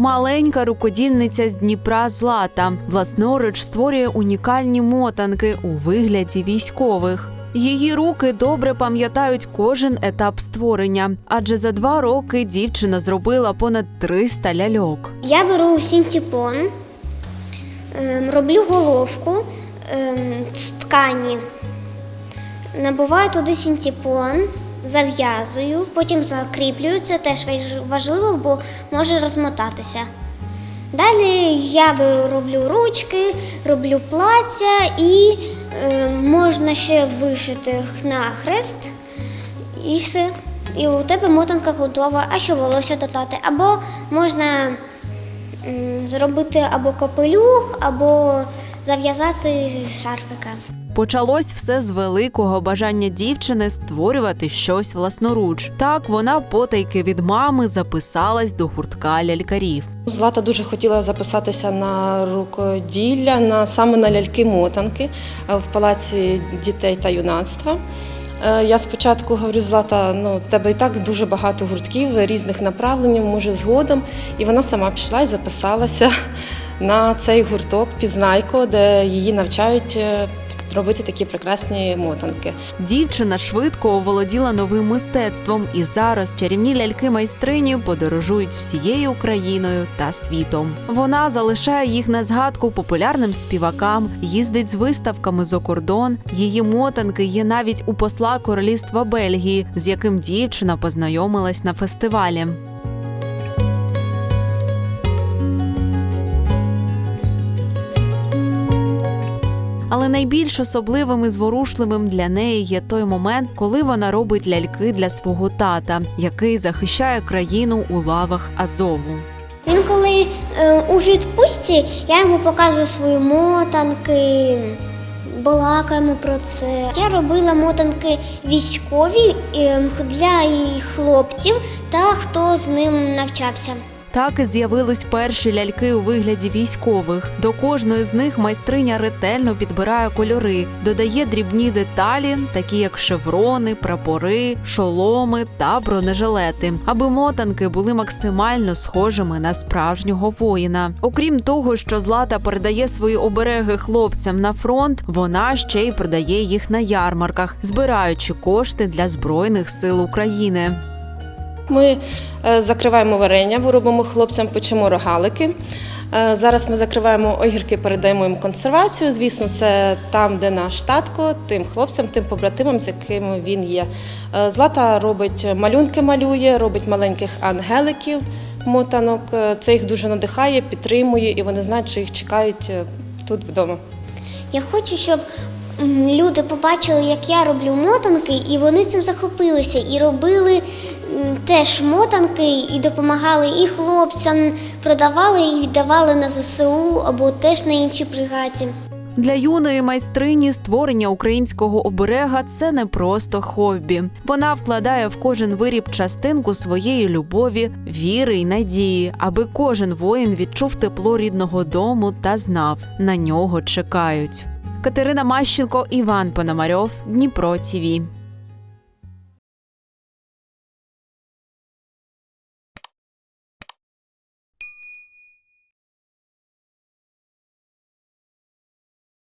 Маленька рукодільниця з Дніпра Злата власноруч створює унікальні мотанки у вигляді військових. Її руки добре пам'ятають кожен етап створення, адже за два роки дівчина зробила понад 300 ляльок. Я беру синтепон, ем, роблю головку ем, з ткані, набиваю туди синтепон, зав'язую, потім закріплюю. Це теж важливо, бо може розмотатися. Далі я роблю ручки, роблю плаття і е, можна ще вишити на хрест і все. І у тебе мотанка готова, а що волосся додати. Або можна м, зробити або капелюх, або зав'язати шарфика. Почалось все з великого бажання дівчини створювати щось власноруч. Так вона потайки від мами записалась до гуртка лялькарів. Злата дуже хотіла записатися на рукоділля, на саме на ляльки-мотанки е, в палаці дітей та юнацтва. Е, Я спочатку говорю, Злата, ну тебе і так дуже багато гуртків різних направлень, може згодом. І вона сама пішла і записалася на цей гурток Пізнайко, де її навчають е, робити такі прекрасні мотанки. Дівчина швидко оволоділа новим мистецтвом, і зараз чарівні ляльки майстрині подорожують всією Україною та світом. Вона залишає їх на згадку популярним співакам, їздить з виставками за кордон. Її мотанки є навіть у посла королівства Бельгії, з яким дівчина познайомилась на фестивалі. Але найбільш особливим і зворушливим для неї є той момент, коли вона робить ляльки для свого тата, який захищає країну у лавах Азову. Він коли е, у відпустці, я йому показую свої мотанки, балакаємо про це. Я робила мотанки військові е, для хлопців та хто з ним навчався. Так і з'явились перші ляльки у вигляді військових. До кожної з них майстриня ретельно підбирає кольори, додає дрібні деталі, такі як шеврони, прапори, шоломи та бронежилети, аби мотанки були максимально схожими на справжнього воїна. Окрім того, що Злата передає свої обереги хлопцям на фронт, вона ще й продає їх на ярмарках, збираючи кошти для збройних сил України. Ми е, закриваємо варення, бо робимо хлопцям, печемо рогалики. Е, Зараз ми закриваємо огірки, передаємо їм консервацію. Звісно, це там, де наш татко, тим хлопцям, тим побратимам, з якими він є. Е, Злата робить малюнки, малює, робить маленьких ангеликів, мотанок. Це їх дуже надихає, підтримує, і вони знають, що їх чекають тут вдома. Я хочу, щоб люди побачили, як я роблю мотанки, і вони цим захопилися і робили теж мотанки, і допомагали і хлопцям, продавали і віддавали на ЗСУ або теж на інші бригаді. Для юної майстрині створення українського оберега це не просто хобі. Вона вкладає в кожен виріб частинку своєї любові, віри й надії, аби кожен воїн відчув тепло рідного дому та знав, на нього чекають. Катерина Мащенко, Іван Пономарьов, Дніпро ТІВІ.